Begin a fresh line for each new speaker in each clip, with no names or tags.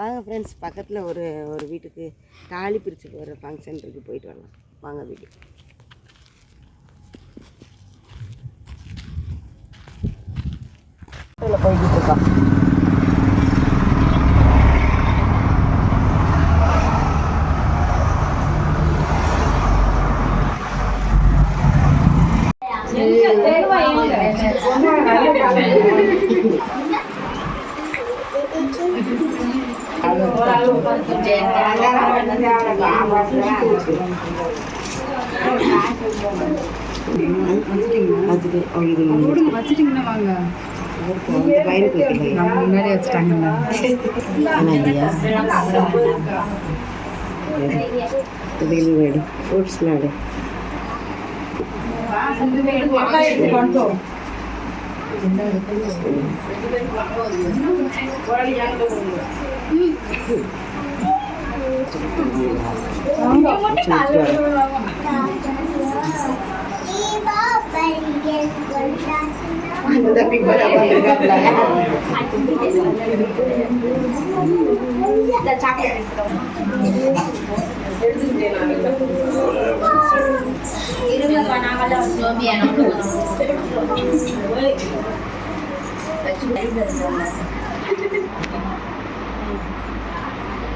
வாங்க ஃப்ரெண்ட்ஸ் பக்கத்தில் ஒரு ஒரு வீட்டுக்கு தாலி பிரித்து போகிற ஃபங்க்ஷன் இருக்குது போயிட்டு வரலாம். வாங்க வீட்டு போய்கிட்டு இருக்கோம்.
வச்சுட்டீங்கன்னா வாங்க
அந்த பையனுக்கு வைக்கல
நம்ம முன்னாடி வச்சுட்டாங்கல்ல
ஆனால் இல்லையா இது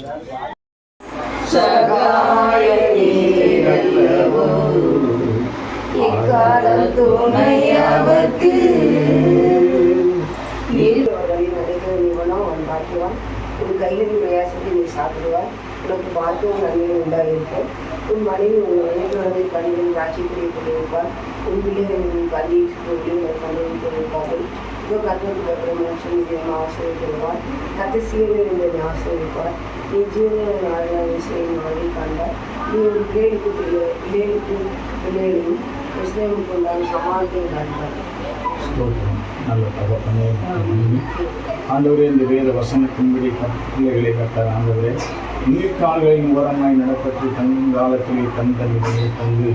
ஃப்ரெண்ட்ஸ் சாப்பிடலாம் துணையவர்க்கு உன் கையில் பிரயாசத்தை நீ சாப்பிடுவாய் உனக்கு பார்க்கவும் நன்மை உண்டாயிருக்கும் உன் மனைவி உன் மனைவியுடைய கணிதம் ராட்சியத்தை கொண்டிருப்பார் உன் பிள்ளைகள் உன் கல்வியை கொண்டு சந்தோஷித்திருப்பார்கள் இதோ கத்தோடு பத்திர மனுஷன் இதை ஆசிரியப்படுவார் கத்த சீரனை ஆசிரியப்பார் நீ ஜீவன நாளாக செய்யும் வழி கண்டார் நீ ஒரு பிள்ளைகளுக்கு பிள்ளை பிள்ளைகளுக்கு பிள்ளைகளையும் முஸ்லீமுக்கு உண்டான சமாளத்தை காண்பார்
நல்ல தகப்பனே ஆண்டவரே. இந்த வேத வசனத்தின்படி பிள்ளைகளை கட்டார் ஆண்டவரே. நீர்கால்களின் ஓரமாய் நடப்பட்டு தங்கும் காலத்திலே தன் தன்னை தந்து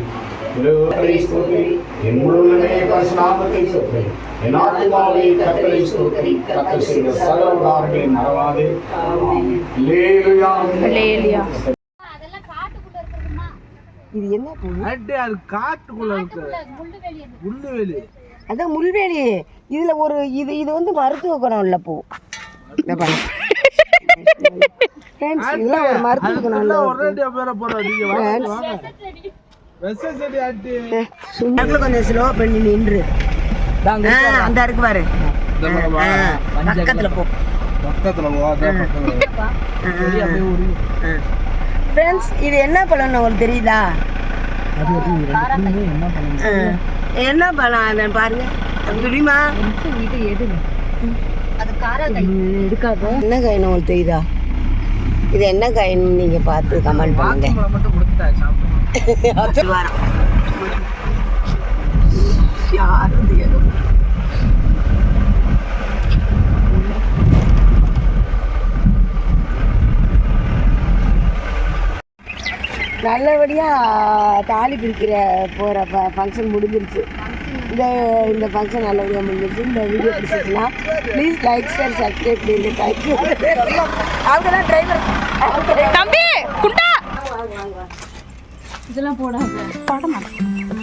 என் முழுவதுமே பரிசுநாமத்தை ஸ்தோத்திரி. என் ஆத்மாவை கத்தரை ஸ்தோத்திரி. கத்தர் செய்த சகல உதாரணங்களை மறவாதே. அல்லேலூயா.
அல்லேலூயா.
இது என்ன பூ?
அது காட்டுக்குள்ள இருக்கு. முள்ளுவேலி
அதான் முள்வேலி. இதுல ஒரு இது இது வந்து மருத்துவ குணம் உள்ள பூ. இதெல்லாம் ஒரு மருத்துவ குணம் உள்ள கொஞ்சம் ஸ்லோ பண்ணி நின்று. அந்த இருக்கு பாரு. பக்கத்துல போ. ஃப்ரெண்ட்ஸ் இது என்ன பழம்னு உங்களுக்கு தெரியுதா? ஆ, என்ன பழம் பாருங்க. அது தெரியுமா? என்ன காயின்னு உங்களுக்கு தெரியுதா? இது என்ன காயின்னு நீங்க பார்த்து கமெண்ட் பண்ணுங்க.
மட்டும்
யாரும் தெரியாது. நல்லபடியாக தாலி பிரிக்கிற போகிற ஃபங்க்ஷன் முடிஞ்சிருச்சு. இந்த இந்த ஃபங்க்ஷன் நல்லபடியாக முடிஞ்சிருச்சு. இந்த வீடியோ பிடிச்சிச்சுன்னா ப்ளீஸ் லைக் ஷேர் சப்ஸ்கிரைப் பண்ணி தேங்க்யூ அவங்க தான் டிரைவர்
தம்பி குண்டா! இதெல்லாம் போடாது. போட மாட்டேன்